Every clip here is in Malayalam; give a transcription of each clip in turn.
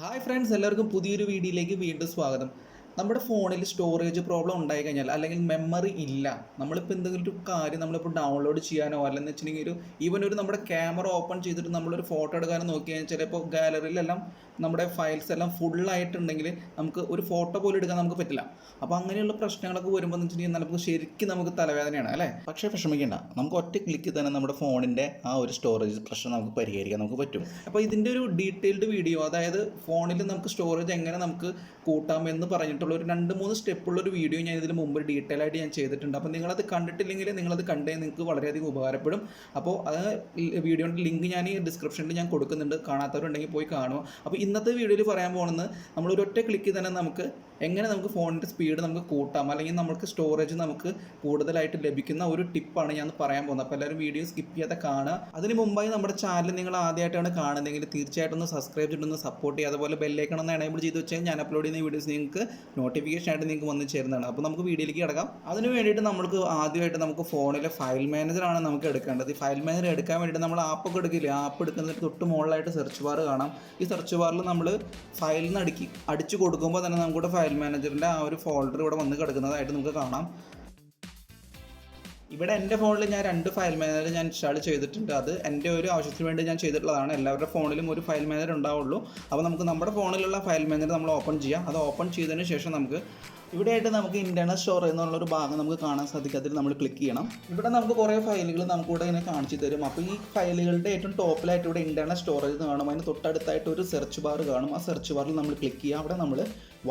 ഹായ് ഫ്രണ്ട്സ് എല്ലാവർക്കും പുതിയൊരു വീഡിയോയിലേക്ക് വീണ്ടും സ്വാഗതം. നമ്മുടെ ഫോണിൽ സ്റ്റോറേജ് പ്രോബ്ലം ഉണ്ടായി കഴിഞ്ഞാൽ അല്ലെങ്കിൽ മെമ്മറി ഇല്ല നമ്മളിപ്പോൾ എന്തെങ്കിലും ഒരു കാര്യം നമ്മളിപ്പോൾ ഡൗൺലോഡ് ചെയ്യാനോ അല്ലെന്ന് വെച്ചിട്ടുണ്ടെങ്കിൽ ഒരു ഈവൻ ഒരു നമ്മുടെ ക്യാമറ ഓപ്പൺ ചെയ്തിട്ട് നമ്മളൊരു ഫോട്ടോ എടുക്കാനോ നോക്കി കഴിഞ്ഞാൽ ചിലപ്പോൾ ഗാലറിയിലെല്ലാം നമ്മുടെ ഫയൽസ് എല്ലാം ഫുള്ളായിട്ടുണ്ടെങ്കിൽ നമുക്ക് ഒരു ഫോട്ടോ പോലും എടുക്കാൻ നമുക്ക് പറ്റില്ല. അപ്പോൾ അങ്ങനെയുള്ള പ്രശ്നങ്ങളൊക്കെ വരുമ്പോൾ എന്ന് വെച്ചിട്ടുണ്ടെങ്കിൽ നമുക്ക് ശരിക്കും നമുക്ക് തലവേദനയാണ് അല്ലേ? പക്ഷേ വിഷമിക്കേണ്ട നമുക്ക് ഒറ്റ ക്ലിക്ക് തന്നെ നമ്മുടെ ഫോണിന്റെ ആ ഒരു സ്റ്റോറേജ് പ്രശ്നം നമുക്ക് പരിഹരിക്കാൻ നമുക്ക് പറ്റും. അപ്പോൾ ഇതിന്റെ ഒരു ഡീറ്റെയിൽഡ് വീഡിയോ അതായത് ഫോണിൽ നമുക്ക് സ്റ്റോറേജ് എങ്ങനെ നമുക്ക് കൂട്ടാം എന്ന് പറഞ്ഞിട്ടുള്ള ഒരു രണ്ട് മൂന്ന് സ്റ്റെപ്പുള്ള ഒരു വീഡിയോ ഞാൻ ഇതിന് മുമ്പ് ഡീറ്റെയിൽ ആയിട്ട് ഞാൻ ചെയ്തിട്ടുണ്ട്. അപ്പോൾ നിങ്ങളത് കണ്ടിട്ടില്ലെങ്കിൽ നിങ്ങളത് കണ്ടേ നിങ്ങൾക്ക് വളരെയധികം ഉപകാരപ്പെടും. അപ്പോൾ അത് വീഡിയോയുടെ ലിങ്ക് ഞാൻ ഈ ഡിസ്ക്രിപ്ഷനിൽ ഞാൻ കൊടുക്കുന്നുണ്ട്. കാണാത്തവരുണ്ടെങ്കിൽ പോയി കാണുക. അപ്പോൾ ഇന്നത്തെ വീഡിയോയിൽ പറയാൻ പോകുന്നത് നമ്മൾ ഒരു ഒറ്റ ക്ലിക്കിൽ തന്നെ നമുക്ക് എങ്ങനെ നമുക്ക് ഫോണിന്റെ സ്പീഡ് നമുക്ക് കൂട്ടാം. അല്ലെങ്കിൽ നമുക്ക് സ്റ്റോറേജ് നമുക്ക് കൂടുതലായിട്ട് ലഭിക്കുന്ന ഒരു ടിപ്പാണ് ഞാൻ പറയാൻ പോകുന്നത്. അപ്പോൾ എല്ലാവരും വീഡിയോ സ്കിപ്പ് ചെയ്യാതെ കാണുക. അതിന് മുമ്പായി നമ്മുടെ ചാനൽ നിങ്ങൾ ആദ്യമായിട്ടാണ് കാണുന്നതെങ്കിൽ തീർച്ചയായിട്ടും ഒന്ന് സബ്സ്ക്രൈബ് ചെയ്തിട്ടൊന്ന് സപ്പോർട്ട് ചെയ്യുക. അതുപോലെ ബെല്ലേക്കണം ഒന്ന് എനേബിൾ ചെയ്ത് വെച്ചാൽ ഞാൻ അപ്ലോഡ് ചെയ്യുന്ന വീഡിയോസ് നിങ്ങൾക്ക് നോട്ടിഫിക്കേഷൻ ആയിട്ട് നിങ്ങൾക്ക് വന്ന് ചേരുന്നതാണ്. അപ്പോൾ നമുക്ക് വീഡിയോയിലേക്ക് കിടക്കാം. അതിന് വേണ്ടിയിട്ട് നമുക്ക് ആദ്യമായിട്ട് നമുക്ക് ഫോണിലെ ഫയൽ മാനേജറാണ് നമുക്ക് എടുക്കേണ്ടത്. ഈ ഫയൽ മാനേജർ എടുക്കാൻ വേണ്ടിയിട്ട് നമ്മൾ ആപ്പൊക്കെ എടുക്കില്ല? ആപ്പ് എടുക്കുന്നതിന് തൊട്ട് മുകളിലായിട്ട് സെർച്ച് ബാർ കാണാം. ഈ സെർച്ച് ബാറിൽ നമ്മൾ ഫയലിൽ നിന്ന് അടുക്കി അടിച്ചു കൊടുക്കുമ്പോൾ തന്നെ നമുക്കിവിടെ ഫയൽ മാനേജറിന്റെ ആ ഒരു ഫോൾഡർ ഇവിടെ വന്ന് കിടക്കുന്നതായിട്ട് നമുക്ക് കാണാം. ഇവിടെ എന്റെ ഫോണിൽ ഞാൻ രണ്ട് ഫയൽ മാനേജർ ഞാൻ ഇൻസ്റ്റാൾ ചെയ്തിട്ടുണ്ട്. അത് എന്റെ ഒരു ആവശ്യത്തിന് വേണ്ടി ഞാൻ ചെയ്തിട്ടുള്ളതാണ്. എല്ലാവരുടെ ഫോണിലും ഒരു ഫയൽ മാനേജർ ഉണ്ടാവുള്ളൂ. അപ്പോൾ നമുക്ക് നമ്മുടെ ഫോണിലുള്ള ഫയൽ മാനേജർ നമ്മൾ ഓപ്പൺ ചെയ്യാം. അത് ഓപ്പൺ ചെയ്തതിന് ശേഷം നമുക്ക് ഇവിടെയായിട്ട് നമുക്ക് ഇന്റേർണൽ സ്റ്റോറേജ് എന്നുള്ളൊരു ഭാഗം നമുക്ക് കാണാൻ സാധിക്കും. അതിൽ നമ്മൾ ക്ലിക്ക് ചെയ്യണം. ഇവിടെ നമുക്ക് കുറേ ഫയലുകൾ നമുക്ക് ഇവിടെ ഇങ്ങനെ കാണിച്ചു തരും. അപ്പോൾ ഈ ഫയലുകളുടെ ഏറ്റവും ടോപ്പിലായിട്ട് ഇവിടെ ഇന്റർണൽ സ്റ്റോറേജ് കാണും. അതിന് തൊട്ടടുത്തായിട്ട് ഒരു സെർച്ച് ബാർ കാണും. ആ സെർച്ച് ബാറിൽ നമ്മൾ ക്ലിക്ക് ചെയ്യുക. അവിടെ നമ്മൾ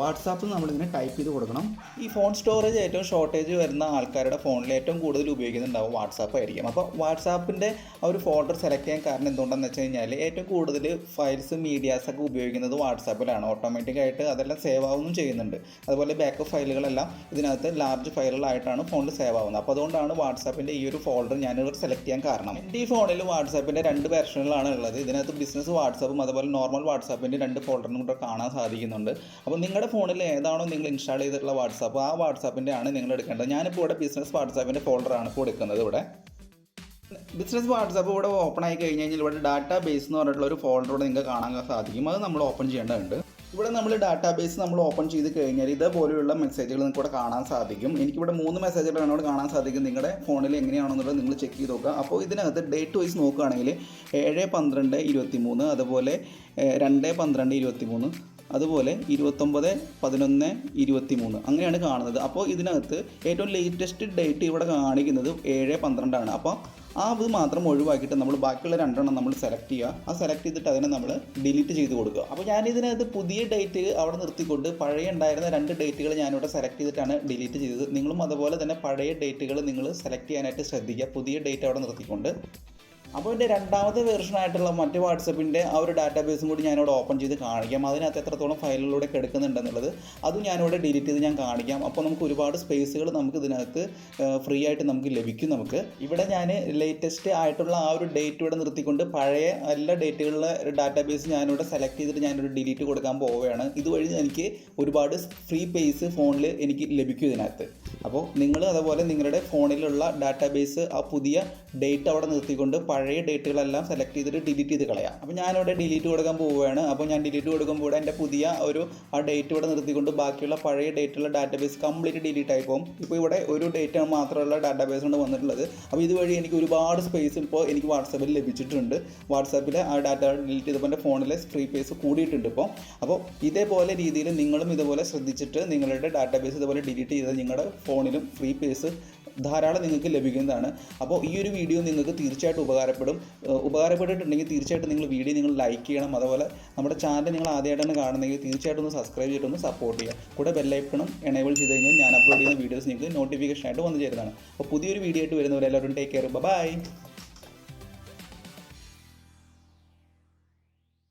വാട്സാപ്പിൽ നമ്മളിങ്ങനെ ടൈപ്പ് ചെയ്ത് കൊടുക്കണം. ഈ ഫോൺ സ്റ്റോറേജ് ഏറ്റവും ഷോർട്ടേജ് വരുന്ന ആൾക്കാരുടെ ഫോണിൽ ഏറ്റവും കൂടുതൽ ഉപയോഗിക്കുന്നുണ്ടാവും വാട്സാപ്പ് ആയിരിക്കും. അപ്പോൾ വാട്സാപ്പിന്റെ ആ ഒരു ഫോൾഡർ സെലക്ട് ചെയ്യാൻ കാരണം എന്തുകൊണ്ടെന്ന് വെച്ച് കഴിഞ്ഞാൽ ഏറ്റവും കൂടുതൽ ഫയൽസ് മീഡിയാസൊക്കെ ഉപയോഗിക്കുന്നത് വാട്സാപ്പിലാണ് ഓട്ടോമാറ്റിക്കായിട്ട് അതെല്ലാം സേവ് ആവുകയും ചെയ്യുന്നുണ്ട്. അതുപോലെ ബാക്കപ്പ് ഫയലുകളെല്ലാം ഇതിനകത്ത് ലാർജ് ഫയലുകളായിട്ടാണ് ഫോണിൽ സേവ് ആവുന്നത്. അപ്പോൾ അതുകൊണ്ടാണ് വാട്സാപ്പിന്റെ ഈ ഒരു ഫോൾഡർ ഞാനിവിടെ സെലക്ട് ചെയ്യാൻ കാരണം. എന്റെ ഈ ഫോണിൽ വാട്സാപ്പിന്റെ രണ്ട് വെർഷനുകളാണ് ഉള്ളത്. ഇതിനകത്ത് ബിസിനസ് വാട്സാപ്പും അതുപോലെ നോർമൽ വാട്സാപ്പിന്റെ രണ്ട് ഫോൾഡറും കൂടെ കാണാൻ സാധിക്കുന്നുണ്ട്. അപ്പോൾ നിങ്ങളുടെ ഫോണിൽ ഏതാണോ നിങ്ങൾ ഇൻസ്റ്റാൾ ചെയ്തിട്ടുള്ള വാട്സാപ്പ് ആ വാട്സാപ്പിന്റെ ആണ് നിങ്ങൾ എടുക്കേണ്ടത്. ഞാനിപ്പോൾ ഇവിടെ ബിസിനസ് വാട്സാപ്പിന്റെ ഫോൾഡറാണ് ഇപ്പോൾ എടുക്കുന്നത് ഇവിടെ. ബിസിനസ് വാട്സാപ്പ് ഇവിടെ ഓപ്പൺ ആയി കഴിഞ്ഞ് കഴിഞ്ഞാൽ ഇവിടെ ഡാറ്റാ ബേസ് എന്ന് പറഞ്ഞിട്ടുള്ള ഒരു ഫോൾഡർ ഇവിടെ നിങ്ങൾക്ക് കാണാൻ സാധിക്കും. അത് നമ്മൾ ഓപ്പൺ ചെയ്യേണ്ടതുണ്ട്. ഇവിടെ നമ്മൾ ഡാറ്റാബേസ് നമ്മൾ ഓപ്പൺ ചെയ്ത് കഴിഞ്ഞാൽ ഇതേപോലെയുള്ള മെസ്സേജുകൾ നിങ്ങൾക്ക് ഇവിടെ കാണാൻ സാധിക്കും. എനിക്കിവിടെ മൂന്ന് മെസ്സേജുകളാണ് ഇവിടെ കാണാൻ സാധിക്കും. നിങ്ങളുടെ ഫോണിൽ എങ്ങനെയാണെന്നുള്ളത് നിങ്ങൾ ചെക്ക് ചെയ്ത് നോക്കുക. അപ്പോൾ ഇതിനകത്ത് ഡേറ്റ് വൈസ് നോക്കുകയാണെങ്കിൽ ഏഴ് പന്ത്രണ്ട് ഇരുപത്തി മൂന്ന് അതുപോലെ രണ്ട് പന്ത്രണ്ട് ഇരുപത്തി മൂന്ന് അതുപോലെ ഇരുപത്തൊമ്പത് പതിനൊന്ന് ഇരുപത്തി മൂന്ന് അങ്ങനെയാണ് കാണുന്നത്. അപ്പോൾ ഇതിനകത്ത് ഏറ്റവും ലേറ്റസ്റ്റ് ഡേറ്റ് ഇവിടെ കാണിക്കുന്നത് ഏഴ് പന്ത്രണ്ടാണ്. അപ്പോൾ ആ അത് മാത്രം ഒഴിവാക്കിയിട്ട് നമ്മൾ ബാക്കിയുള്ള രണ്ടെണ്ണം നമ്മൾ സെലക്ട് ചെയ്യുക. ആ സെലക്ട് ചെയ്തിട്ട് അതിനെ നമ്മൾ ഡിലീറ്റ് ചെയ്ത് കൊടുക്കുക. അപ്പോൾ ഞാൻ ഇതിനകത്ത് പുതിയ ഡേറ്റ് അവിടെ നിർത്തിക്കൊണ്ട് പഴയ ഉണ്ടായിരുന്ന രണ്ട് ഡേറ്റുകൾ ഞാനിവിടെ സെലക്ട് ചെയ്തിട്ടാണ് ഡിലീറ്റ് ചെയ്തത്. നിങ്ങളും അതുപോലെ തന്നെ പഴയ ഡേറ്റുകൾ നിങ്ങൾ സെലക്ട് ചെയ്യാനായിട്ട് ശ്രദ്ധിക്കുക. പുതിയ ഡേറ്റ് അവിടെ നിർത്തിക്കൊണ്ട്. അപ്പോൾ എന്റെ രണ്ടാമത്തെ വേർഷൻ ആയിട്ടുള്ള മറ്റ് വാട്സപ്പിന്റെ ആ ഒരു ഡാറ്റാബേസും കൂടി ഞാനിവിടെ ഓപ്പൺ ചെയ്ത് കാണിക്കാം. അതിനകത്ത് എത്രത്തോളം ഫയലിലൂടെ കിടക്കുന്നുണ്ടെന്നുള്ളത് അതും ഞാനിവിടെ ഡിലീറ്റ് ചെയ്ത് ഞാൻ കാണിക്കാം. അപ്പോൾ നമുക്ക് ഒരുപാട് സ്പേസുകൾ നമുക്ക് ഇതിനകത്ത് ഫ്രീ ആയിട്ട് നമുക്ക് ലഭിക്കും നമുക്ക്. ഇവിടെ ഞാൻ ലേറ്റസ്റ്റ് ആയിട്ടുള്ള ആ ഒരു ഡേറ്റ് ഇവിടെ നിർത്തിക്കൊണ്ട് പഴയ എല്ലാ ഡേറ്റുകളിലെ ഡാറ്റാബേസ് ഞാനിവിടെ സെലക്ട് ചെയ്തിട്ട് ഞാനൊരു ഡിലീറ്റ് കൊടുക്കാൻ പോവുകയാണ്. ഇതുവഴി എനിക്ക് ഒരുപാട് ഫ്രീ പേസ് ഫോണിൽ എനിക്ക് ലഭിക്കും ഇതിനകത്ത്. അപ്പോൾ നിങ്ങൾ അതുപോലെ നിങ്ങളുടെ ഫോണിലുള്ള ഡാറ്റാബേസ് ആ പുതിയ ഡേറ്റ് അവിടെ നിർത്തിക്കൊണ്ട് പഴയ ഡേറ്റുകളെല്ലാം സെലക്ട് ചെയ്തിട്ട് ഡിലീറ്റ് ചെയ്ത് കളയാം. അപ്പോൾ ഞാനിവിടെ ഡിലീറ്റ് കൊടുക്കാൻ പോവുകയാണ്. അപ്പോൾ ഞാൻ ഡിലീറ്റ് കൊടുക്കുമ്പോൾ ഇവിടെ എന്റെ പുതിയ ഒരു ആ ഡേറ്റ് ഇവിടെ നിർത്തിക്കൊണ്ട് ബാക്കിയുള്ള പഴയ ഡേറ്റുള്ള ഡാറ്റാബേസ് കംപ്ലീറ്റ് ഡിലീറ്റ് ആയി പോകും. ഇപ്പോൾ ഇവിടെ ഒരു ഡേറ്റ് മാത്രമുള്ള ഡാറ്റാബേസ് കൊണ്ട് വന്നിട്ടുള്ളത്. അപ്പോൾ ഇതുവഴി എനിക്ക് ഒരുപാട് സ്പേസ് ഇപ്പോൾ എനിക്ക് വാട്സാപ്പിൽ ലഭിച്ചിട്ടുണ്ട്. വാട്സാപ്പിൽ ആ ഡാറ്റ ഡിലീറ്റ് ചെയ്തപ്പോൾ എന്റെ ഫോണിലെ ഫ്രീ പേസ് കൂടിയിട്ടുണ്ട് ഇപ്പോൾ അപ്പോൾ ഇതേപോലെ രീതിയിൽ നിങ്ങളും ഇതുപോലെ ശ്രദ്ധിച്ചിട്ട് നിങ്ങളുടെ ഡാറ്റാബേസ് ഇതുപോലെ ഡിലീറ്റ് ചെയ്ത് നിങ്ങളുടെ ഫോണിലും ഫ്രീ പേസ് ധാരാളം നിങ്ങൾക്ക് ലഭിക്കുന്നതാണ്. അപ്പോൾ ഈ ഒരു വീഡിയോ നിങ്ങൾക്ക് തീർച്ചയായിട്ടും ഉപകാരപ്പെടും. ഉപകാരപ്പെട്ടിട്ടുണ്ടെങ്കിൽ തീർച്ചയായിട്ടും നിങ്ങൾ വീഡിയോ നിങ്ങൾ ലൈക്ക് ചെയ്യണം. അതുപോലെ നമ്മുടെ ചാനൽ നിങ്ങൾ ആദ്യമായിട്ടാണ് കാണുന്നെങ്കിൽ തീർച്ചയായിട്ടും ഒന്ന് സബ്സ്ക്രൈബ് ചെയ്തിട്ടൊന്ന് സപ്പോർട്ട് ചെയ്യുക. കൂടെ ബെല്ലൈക്കണം എനേബിൾ ചെയ്ത് കഴിഞ്ഞാൽ ഞാൻ അപ്ലോഡ് ചെയ്യുന്ന വീഡിയോസ് നിങ്ങൾക്ക് നോട്ടിഫിക്കേഷൻ ആയിട്ട് വന്നു ചേരുന്നതാണ്. അപ്പോൾ പുതിയൊരു വീഡിയോ ആയിട്ട് വരുന്നവരെല്ലാവരും ടേക്ക് കെയർ ബൈ